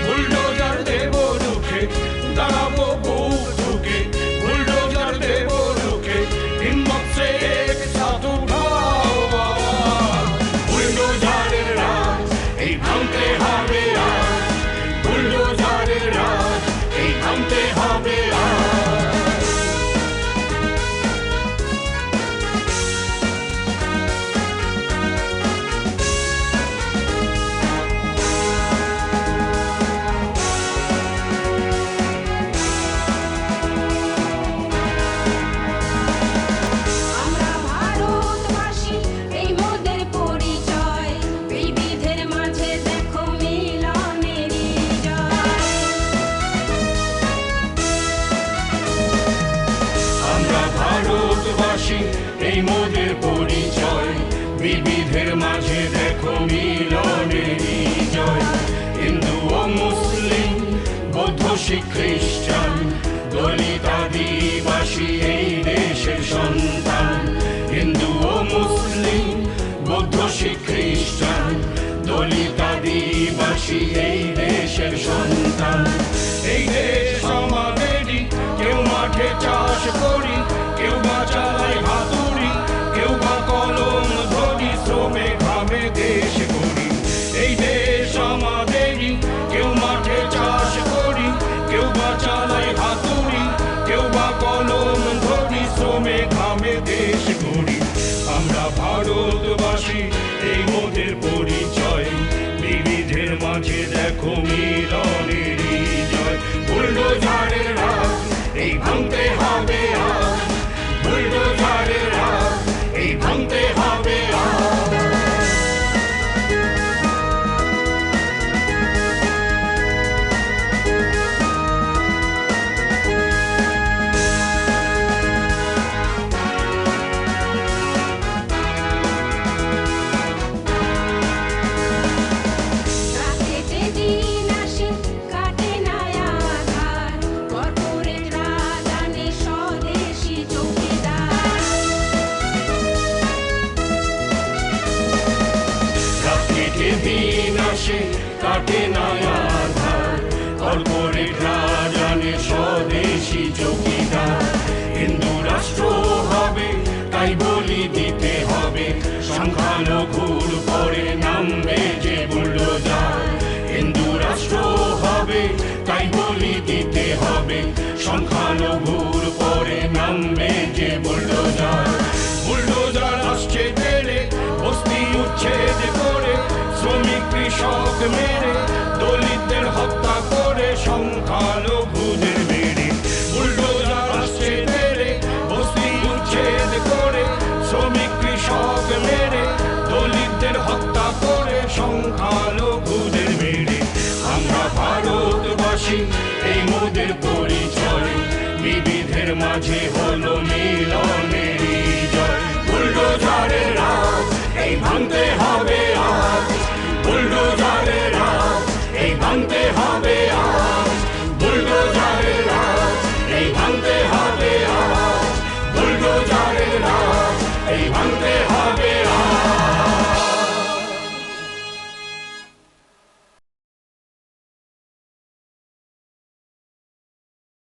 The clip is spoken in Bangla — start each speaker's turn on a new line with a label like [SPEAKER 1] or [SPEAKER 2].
[SPEAKER 1] ঢুকে বুলডোজার
[SPEAKER 2] ভারতবাসী এই মোদের পরিচয়। বিবিধের মাঝে দেখো মিলনেরই জয়
[SPEAKER 1] হিন্দু ও মুসলিম, বৌদ্ধ শিখ খ্রিস্টান, দলিত আদিবাসী এই দেশের সন্তান। হিন্দু ও মুসলিম, বৌদ্ধ শিখ খ্রিস্টান, দলিত আদিবাসী এই দেশের সন্তান। ভারতবাসী
[SPEAKER 2] আসে কাটে না আধার। কর্পোরেট রাজানে স্বদেশী চৌকিদার।
[SPEAKER 1] হিন্দু রাষ্ট্র হবে, তাই বলি দিতে হবে। সংখ্যালঘুর পরে নামবে যে বুলডোজার। হিন্দু রাষ্ট্র হবে, তাই বলি দিতে হবে। সংখ্যালঘুর পরে নামবে কৃষক মেরে দলিতদের হত্যা করে সংখ্যালঘুদের মেরে বুলডোজার আসছে তেড়ে বস্তি উচ্ছেদ করে, শ্রমিক কৃষক মেরে, দলিতদের হত্যা করে সংখ্যালঘুদের মেরে আমরা ভারতবাসী, এই মোদের পরিচয়, বিবিধের মাঝে হলো মিলনের জয়। বুলডোজারের রাজ, এই ভাঙতে